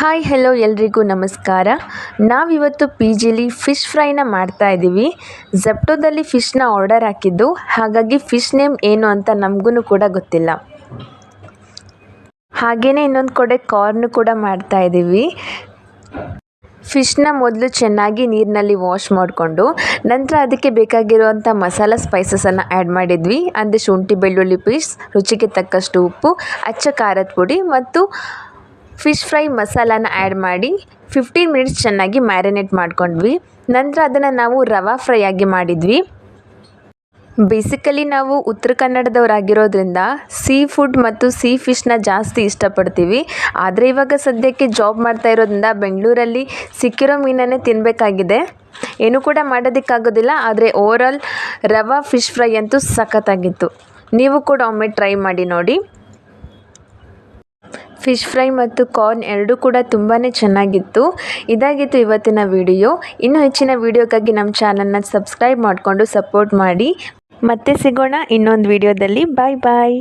Hi hello ಎಲ್ರಿಗೂ ನಮಸ್ಕಾರ. ನಾವಿವತ್ತು ಪಿ ಜಿಲಿ ಫಿಶ್ ಫ್ರೈನ ಮಾಡ್ತಾ ಇದ್ದೀವಿ ಜಪ್ಟೋದಲ್ಲಿ ಫಿಶ್ನ ಆರ್ಡರ್ ಹಾಕಿದ್ದು. ಹಾಗಾಗಿ ಫಿಶ್ ನೇಮ್ ಏನು ಅಂತ ನಮಗೂ ಕೂಡ ಗೊತ್ತಿಲ್ಲ. ಹಾಗೆಯೇ ಇನ್ನೊಂದು ಕಡೆ ಕಾರ್ನು ಕೂಡ ಮಾಡ್ತಾ ಇದ್ದೀವಿ ಫಿಶ್ನ ಮೊದಲು ಚೆನ್ನಾಗಿ ನೀರಿನಲ್ಲಿ ವಾಶ್ ಮಾಡಿಕೊಂಡು, ನಂತರ ಅದಕ್ಕೆ ಬೇಕಾಗಿರುವಂಥ ಮಸಾಲ ಸ್ಪೈಸಸನ್ನು ಆ್ಯಡ್ ಮಾಡಿದ್ವಿ. ಅಂದರೆ ಶುಂಠಿ, ಬೆಳ್ಳುಳ್ಳಿ ಪೀಸ್ ರುಚಿಗೆ ತಕ್ಕಷ್ಟು ಉಪ್ಪು, ಅಚ್ಚ ಖಾರದ ಪುಡಿ ಮತ್ತು ಫಿಶ್ ಫ್ರೈ ಮಸಾಲಾನ ಆ್ಯಡ್ ಮಾಡಿ ಫಿಫ್ಟೀನ್ ಮಿನಿಟ್ಸ್ ಚೆನ್ನಾಗಿ ಮ್ಯಾರಿನೇಟ್ ಮಾಡ್ಕೊಂಡ್ವಿ. ನಂತರ ಅದನ್ನು ನಾವು ರವಾ ಫ್ರೈ ಆಗಿ ಮಾಡಿದ್ವಿ. ಬೇಸಿಕಲಿ ನಾವು ಉತ್ತರ ಕನ್ನಡದವರಾಗಿರೋದ್ರಿಂದ ಸೀ ಫುಡ್ ಮತ್ತು ಸೀ ಫಿಶ್ನ ಜಾಸ್ತಿ ಇಷ್ಟಪಡ್ತೀವಿ. ಆದರೆ ಇವಾಗ ಸದ್ಯಕ್ಕೆ ಜಾಬ್ ಮಾಡ್ತಾ ಇರೋದ್ರಿಂದ ಬೆಂಗಳೂರಲ್ಲಿ ಸಿಕ್ಕಿರೋ ಮೀನನ್ನೇ ತಿನ್ನಬೇಕಾಗಿದೆ ಏನೂ ಕೂಡ ಮಾಡೋದಕ್ಕಾಗೋದಿಲ್ಲ, ಆದರೆ ಓವರಾಲ್ ರವಾ ಫಿಶ್ ಫ್ರೈ ಅಂತೂ ಸಖತ್ತಾಗಿತ್ತು. ನೀವು ಕೂಡ ಒಮ್ಮೆ ಟ್ರೈ ಮಾಡಿ ನೋಡಿ. ಫಿಶ್ ಫ್ರೈ ಮತ್ತು ಕಾರ್ನ್ ಎರಡೂ ಕೂಡ ತುಂಬಾ ಚೆನ್ನಾಗಿತ್ತು. ಇದಾಗಿತ್ತು ಇವತ್ತಿನ ವಿಡಿಯೋ. ಇನ್ನೂ ಹೆಚ್ಚಿನ ವಿಡಿಯೋಕ್ಕಾಗಿ ನಮ್ಮ ಚಾನಲ್ನ ಸಬ್ಸ್ಕ್ರೈಬ್ ಮಾಡಿಕೊಂಡು ಸಪೋರ್ಟ್ ಮಾಡಿ. ಮತ್ತೆ ಸಿಗೋಣ ಇನ್ನೊಂದು ವಿಡಿಯೋದಲ್ಲಿ. ಬಾಯ್ ಬಾಯ್.